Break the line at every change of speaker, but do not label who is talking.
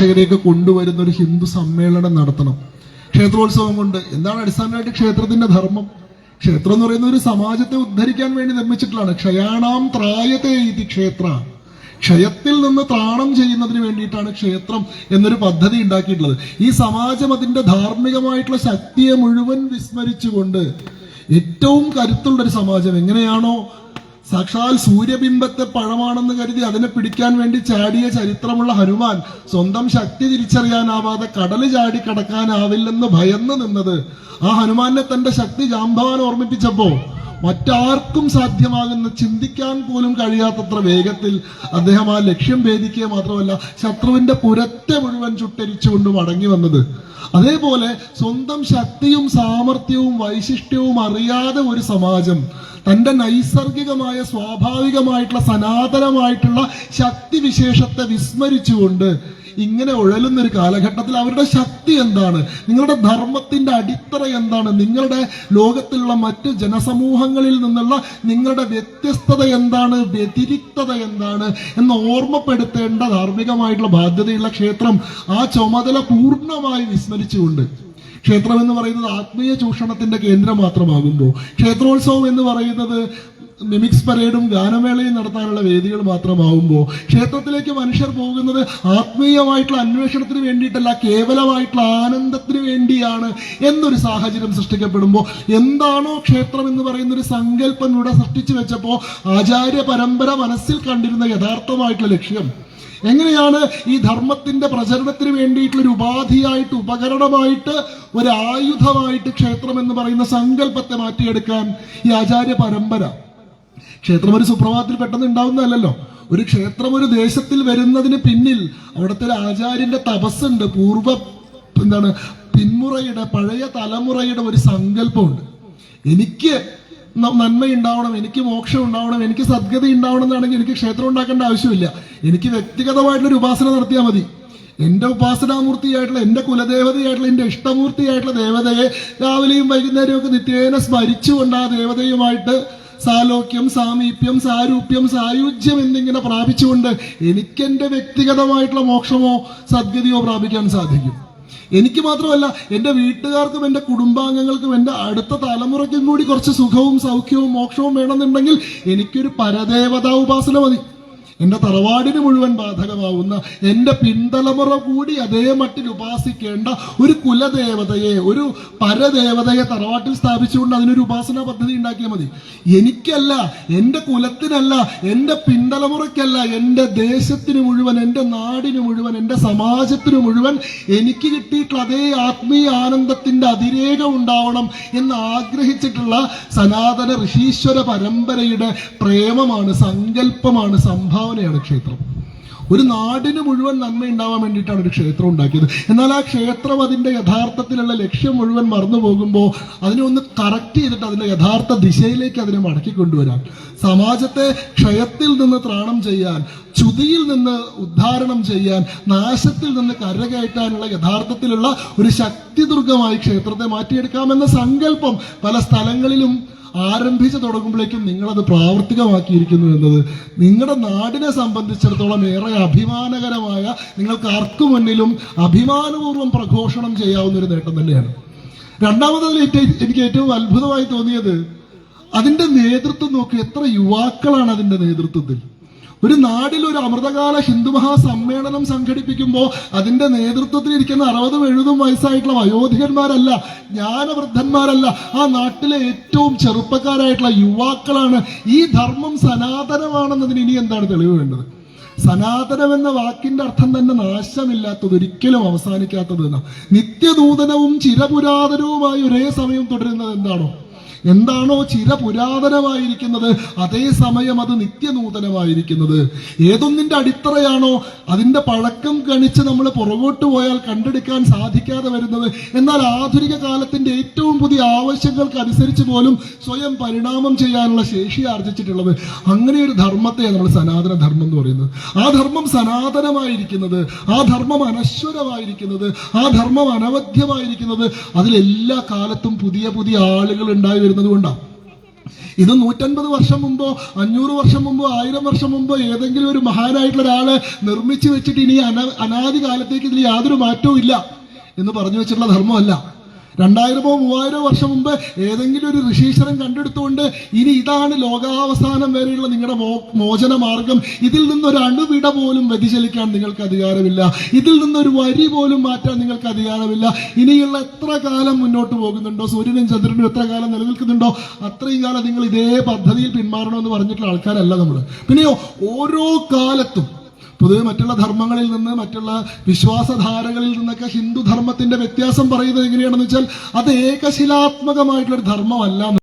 പ്രേക്ഷകരെയൊക്കെ കൊണ്ടുവരുന്ന ഒരു ഹിന്ദു സമ്മേളനം നടത്തണം. ക്ഷേത്രോത്സവം കൊണ്ട്. എന്താണ് അടിസ്ഥാനമായിട്ട് ക്ഷേത്രത്തിന്റെ ധർമ്മം? ക്ഷേത്രം എന്ന് പറയുന്ന ഒരു സമാജത്തെ ഉദ്ധരിക്കാൻ വേണ്ടി നിർമ്മിച്ചിട്ടുള്ളതാണ്. ക്ഷയാണാം ത്രായത്തെ ഇതി ക്ഷേത്ര. ക്ഷയത്തിൽ നിന്ന് ത്രാണം ചെയ്യുന്നതിന് വേണ്ടിയിട്ടാണ് ക്ഷേത്രം എന്നൊരു പദ്ധതി ഉണ്ടാക്കിയിട്ടുള്ളത്. ഈ സമാജം അതിന്റെ ധാർമ്മികമായിട്ടുള്ള ശക്തിയെ മുഴുവൻ വിസ്മരിച്ചുകൊണ്ട് ഏറ്റവും കരുത്തുള്ള ഒരു സമാജം എങ്ങനെയാണോ സാക്ഷാൽ സൂര്യബിംബത്തെ പഴമാണെന്ന് കരുതി അതിനെ പിടിക്കാൻ വേണ്ടി ചാടിയ ചരിത്രമുള്ള ഹനുമാൻ സ്വന്തം ശക്തി തിരിച്ചറിയാനാവാതെ കടൽ ചാടി കടക്കാനാവില്ലെന്ന് ഭയന്ന് നിന്നത്. ആ ഹനുമാനെ തന്റെ ശക്തി ജാംബവാൻ ഓർമ്മിപ്പിച്ചപ്പോ മറ്റാർക്കും സാധ്യമാകുന്ന ചിന്തിക്കാൻ പോലും കഴിയാത്തത്ര വേഗത്തിൽ അദ്ദേഹം ആ ലക്ഷ്യം ഭേദിക്കുക മാത്രമല്ല ശത്രുവിന്റെ പുരത്തെ മുഴുവൻ ചുട്ടരിച്ചുകൊണ്ട് മടങ്ങി വന്നത്. അതേപോലെ സ്വന്തം ശക്തിയും സാമർഥ്യവും വൈശിഷ്ട്യവും അറിയാതെ ഒരു സമാജം തന്റെ നൈസർഗികമായ സ്വാഭാവികമായിട്ടുള്ള സനാതനമായിട്ടുള്ള ശക്തിവിശേഷത്തെ വിസ്മരിച്ചുകൊണ്ട് ഇങ്ങനെ ഉഴലുന്ന ഒരു കാലഘട്ടത്തിൽ അവരുടെ ശക്തി എന്താണ്? നിങ്ങളുടെ ധർമ്മത്തിന്റെ അടിത്തറ എന്താണ്? നിങ്ങളുടെ ലോകത്തിലുള്ള മറ്റ് ജനസമൂഹങ്ങളിൽ നിന്നുള്ള നിങ്ങളുടെ വ്യത്യസ്തത എന്താണ്? വ്യതിരിക്തത എന്താണ്? എന്ന് ഓർമ്മപ്പെടുത്തേണ്ട ധാർമ്മികമായിട്ടുള്ള ബാധ്യതയുള്ള ക്ഷേത്രം ആ ചുമതല പൂർണമായി വിസ്മരിച്ചുകൊണ്ട് ക്ഷേത്രം എന്ന് പറയുന്നത് ആത്മീയ ചൂഷണത്തിന്റെ കേന്ദ്രം മാത്രമാകുമ്പോൾ. ക്ഷേത്രോത്സവം എന്ന് പറയുന്നത് മിമിക്സ് പരേഡും ഗാനമേളയും നടത്താനുള്ള വേദികൾ മാത്രമാവുമ്പോൾ ക്ഷേത്രത്തിലേക്ക് മനുഷ്യർ പോകുന്നത് ആത്മീയമായിട്ടുള്ള അന്വേഷണത്തിന് വേണ്ടിയിട്ടല്ല കേവലമായിട്ടുള്ള ആനന്ദത്തിന് വേണ്ടിയാണ് എന്നൊരു സാഹചര്യം സൃഷ്ടിക്കപ്പെടുമ്പോൾ എന്താണോ ക്ഷേത്രം എന്ന് പറയുന്ന ഒരു സങ്കല്പം ഇവിടെ സൃഷ്ടിച്ചു വെച്ചപ്പോൾ ആചാര്യ പരമ്പര മനസ്സിൽ കണ്ടിരുന്ന യഥാർത്ഥമായിട്ടുള്ള ലക്ഷ്യം. എങ്ങനെയാണ് ഈ ധർമ്മത്തിന്റെ പ്രചരണത്തിന് വേണ്ടിയിട്ടുള്ള ഒരു ഉപാധിയായിട്ട് ഉപകരണമായിട്ട് ഒരു ആയുധമായിട്ട് ക്ഷേത്രം എന്ന് പറയുന്ന സങ്കല്പത്തെ മാറ്റിയെടുക്കാൻ ഈ ആചാര്യ പരമ്പര ക്ഷേത്രം ഒരു സുപ്രഭാതത്തിൽ പെട്ടെന്ന് ഉണ്ടാവുന്നതല്ലല്ലോ. ഒരു ക്ഷേത്രം ഒരു ദേശത്തിൽ വരുന്നതിന് പിന്നിൽ അവിടുത്തെ ആചാര്യന്റെ തപസ്സുണ്ട്. പൂർവ എന്താണ് പിന്മുറയുടെ പഴയ തലമുറയുടെ ഒരു സങ്കല്പമുണ്ട്. എനിക്ക് നന്മ ഉണ്ടാവണം എനിക്ക് മോക്ഷം ഉണ്ടാവണം എനിക്ക് സദ്ഗതി ഉണ്ടാവണം എന്നാണെങ്കിൽ എനിക്ക് ക്ഷേത്രം ഉണ്ടാക്കേണ്ട ആവശ്യമില്ല. എനിക്ക് വ്യക്തിഗതമായിട്ടുള്ള ഒരു ഉപാസന നടത്തിയാൽ മതി. എന്റെ ഉപാസനാമൂർത്തിയായിട്ടുള്ള എന്റെ കുലദേവതയായിട്ടുള്ള എന്റെ ഇഷ്ടമൂർത്തിയായിട്ടുള്ള ദേവതയെ രാവിലെയും വൈകുന്നേരവും ഒക്കെ നിത്യേന സ്മരിച്ചുകൊണ്ട് ആ ദേവതയുമായിട്ട് സാലോക്യം സാമീപ്യം സാരൂപ്യം സായുജ്യം എന്നിങ്ങനെ പ്രാപിച്ചുകൊണ്ട് എനിക്കെന്റെ വ്യക്തിഗതമായിട്ടുള്ള മോക്ഷമോ സദ്ഗതിയോ പ്രാപിക്കാൻ സാധിക്കും. എനിക്ക് മാത്രമല്ല എന്റെ വീട്ടുകാർക്കും എന്റെ കുടുംബാംഗങ്ങൾക്കും എന്റെ അടുത്ത തലമുറയ്ക്കും കൂടി കുറച്ച് സുഖവും സൗഖ്യവും മോക്ഷവും വേണമെന്നുണ്ടെങ്കിൽ എനിക്കൊരു പരദേവതാ ഉപാസന മതി. എന്റെ തറവാടിന് മുഴുവൻ ബാധകമാവുന്ന എന്റെ പിന്തലമുറ കൂടി അതേ മട്ടിൽ ഉപാസിക്കേണ്ട ഒരു കുലദേവതയെ ഒരു പരദേവതയെ തറവാട്ടിൽ സ്ഥാപിച്ചുകൊണ്ട് അതിനൊരു ഉപാസന പദ്ധതി ഉണ്ടാക്കിയാൽ മതി. എനിക്കല്ല എന്റെ കുലത്തിനല്ല എന്റെ പിന്തലമുറയ്ക്കല്ല എന്റെ ദേശത്തിന് മുഴുവൻ എന്റെ നാടിന് മുഴുവൻ എന്റെ സമാജത്തിന് മുഴുവൻ എനിക്ക് കിട്ടിയിട്ടുള്ള അതേ ആത്മീയ ആനന്ദത്തിന്റെ അതിരേഖ ഉണ്ടാവണം എന്ന് ആഗ്രഹിച്ചിട്ടുള്ള സനാതന ഋഷീശ്വര പരമ്പരയുടെ പ്രേമമാണ് സങ്കല്പമാണ് സംഭാവനയാണ് ക്ഷേത്രം. ഒരു നാടിന് മുഴുവൻ നന്മ ഉണ്ടാവാൻ വേണ്ടിയിട്ടാണ് ഒരു ക്ഷേത്രം ഉണ്ടാക്കിയത്. എന്നാൽ ആ ക്ഷേത്രം അതിന്റെ യഥാർത്ഥത്തിലുള്ള ലക്ഷ്യം മുഴുവൻ മറന്നു പോകുമ്പോൾ അതിനെ ഒന്ന് കറക്റ്റ് ചെയ്തിട്ട് അതിന്റെ യഥാർത്ഥ ദിശയിലേക്ക് അതിനെ മടക്കി കൊണ്ടുവരാൻ. സമാജത്തെ ക്ഷയത്തിൽ നിന്ന് ത്രാണം ചെയ്യാൻ ചുതിയിൽ നിന്ന് ഉദ്ധാരണം ചെയ്യാൻ നാശത്തിൽ നിന്ന് കരകയറ്റാനുള്ള യഥാർത്ഥത്തിലുള്ള ഒരു ശക്തിദുർഗമായി ക്ഷേത്രത്തെ മാറ്റിയെടുക്കാമെന്ന സങ്കല്പം പല സ്ഥലങ്ങളിലും ആരംഭിച്ചു തുടങ്ങുമ്പോഴേക്കും നിങ്ങളത് പ്രാവർത്തികമാക്കിയിരിക്കുന്നു എന്നത് നിങ്ങളുടെ നാടിനെ സംബന്ധിച്ചിടത്തോളം ഏറെ അഭിമാനകരമായ നിങ്ങൾക്ക് ആർക്കു മുന്നിലും അഭിമാനപൂർവം പ്രഘോഷണം ചെയ്യാവുന്ന ഒരു നേട്ടം തന്നെയാണ്. രണ്ടാമത് എനിക്ക് ഏറ്റവും അത്ഭുതമായി തോന്നിയത് അതിന്റെ നേതൃത്വം നോക്കി എത്ര യുവാക്കളാണ് അതിന്റെ നേതൃത്വത്തിൽ. ഒരു നാടിൽ ഒരു അമൃതകാല ഹിന്ദു മഹാസമ്മേളനം സംഘടിപ്പിക്കുമ്പോൾ അതിന്റെ നേതൃത്വത്തിൽ ഇരിക്കുന്ന അറുപതും എഴുപതും വയസ്സായിട്ടുള്ള വയോധികന്മാരല്ല ജ്ഞാനവൃദ്ധന്മാരല്ല ആ നാട്ടിലെ ഏറ്റവും ചെറുപ്പക്കാരായിട്ടുള്ള യുവാക്കളാണ് ഈ ധർമ്മം സനാതനമാണെന്നതിന് ഇനി എന്താണ് തെളിവ് വേണ്ടത്? സനാതനം എന്ന വാക്കിന്റെ അർത്ഥം തന്നെ നാശമില്ലാത്തത് ഒരിക്കലും അവസാനിക്കാത്തത് നിത്യനൂതനവും ചിരപുരാതനവുമായി ഒരേ സമയം തുടരുന്നത് എന്താണോ? എന്താണോ ചില പുരാതനമായിരിക്കുന്നത് അതേസമയം അത് നിത്യനൂതനമായിരിക്കുന്നത്. ഏതൊന്നിന്റെ അടിത്തറയാണോ അതിന്റെ പഴക്കം ഗണിച്ച് നമ്മൾ പുറകോട്ട് പോയാൽ കണ്ടെടുക്കാൻ സാധിക്കാതെ വരുന്നത്. എന്നാൽ ആധുനിക കാലത്തിന്റെ ഏറ്റവും പുതിയ ആവശ്യങ്ങൾക്ക് അനുസരിച്ച് പോലും സ്വയം പരിണാമം ചെയ്യാനുള്ള ശേഷി ആർജിച്ചിട്ടുള്ളത്. അങ്ങനെ ഒരു ധർമ്മത്തെയാണ് നമ്മൾ സനാതന ധർമ്മം എന്ന് പറയുന്നത്. ആ ധർമ്മം സനാതനമായിരിക്കുന്നത് ആ ധർമ്മം അനശ്വരമായിരിക്കുന്നത് ആ ധർമ്മം അനവധ്യമായിരിക്കുന്നത് അതിലെല്ലാ കാലത്തും പുതിയ പുതിയ ആളുകൾ ഉണ്ടായി വരുന്നത് കൊണ്ടാണ് ഇത് നൂറ്റൻപത് വർഷം മുമ്പോ അഞ്ഞൂറ് വർഷം മുമ്പോ ആയിരം വർഷം മുമ്പോ ഏതെങ്കിലും ഒരു മഹാനായിട്ടുള്ള ഒരാൾ നിർമ്മിച്ചു വെച്ചിട്ട് ഇനി അന അനാദി കാലത്തേക്ക് ഇതിൽ യാതൊരു മാറ്റവും ഇല്ല എന്ന് പറഞ്ഞു വെച്ചിട്ടുള്ള ധർമ്മമല്ല. രണ്ടായിരമോ മൂവായിരമോ വർഷം മുമ്പ് ഏതെങ്കിലും ഒരു ഋഷീശ്വരൻ കണ്ടെടുത്തുകൊണ്ട് ഇനി ഇതാണ് ലോകാവസാനം വരെയുള്ള നിങ്ങളുടെ മോചന മാർഗം ഇതിൽ നിന്നൊരു അണുവിട പോലും വ്യതിചലിക്കാൻ നിങ്ങൾക്ക് അധികാരമില്ല. ഇതിൽ നിന്നൊരു വരി പോലും മാറ്റാൻ നിങ്ങൾക്ക് അധികാരമില്ല. ഇനിയുള്ള എത്ര കാലം മുന്നോട്ട് പോകുന്നുണ്ടോ? സൂര്യനും ചന്ദ്രനും എത്ര കാലം നിലനിൽക്കുന്നുണ്ടോ? അത്രയും കാലം നിങ്ങൾ ഇതേ പദ്ധതിയിൽ പിന്മാറണമെന്ന് പറഞ്ഞിട്ടുള്ള ആൾക്കാരല്ല നമ്മൾ. പിന്നെയോ ഓരോ കാലത്തും പൊതുവെ മറ്റുള്ള ധർമ്മങ്ങളിൽ നിന്ന് മറ്റുള്ള വിശ്വാസധാരകളിൽ നിന്നൊക്കെ ഹിന്ദു ധർമ്മത്തിന്റെ വ്യത്യാസം പറയുന്നത് എങ്ങനെയാണെന്ന് വെച്ചാൽ അത് ഏകശിലാത്മകമായിട്ടുള്ള ഒരു ധർമ്മമല്ല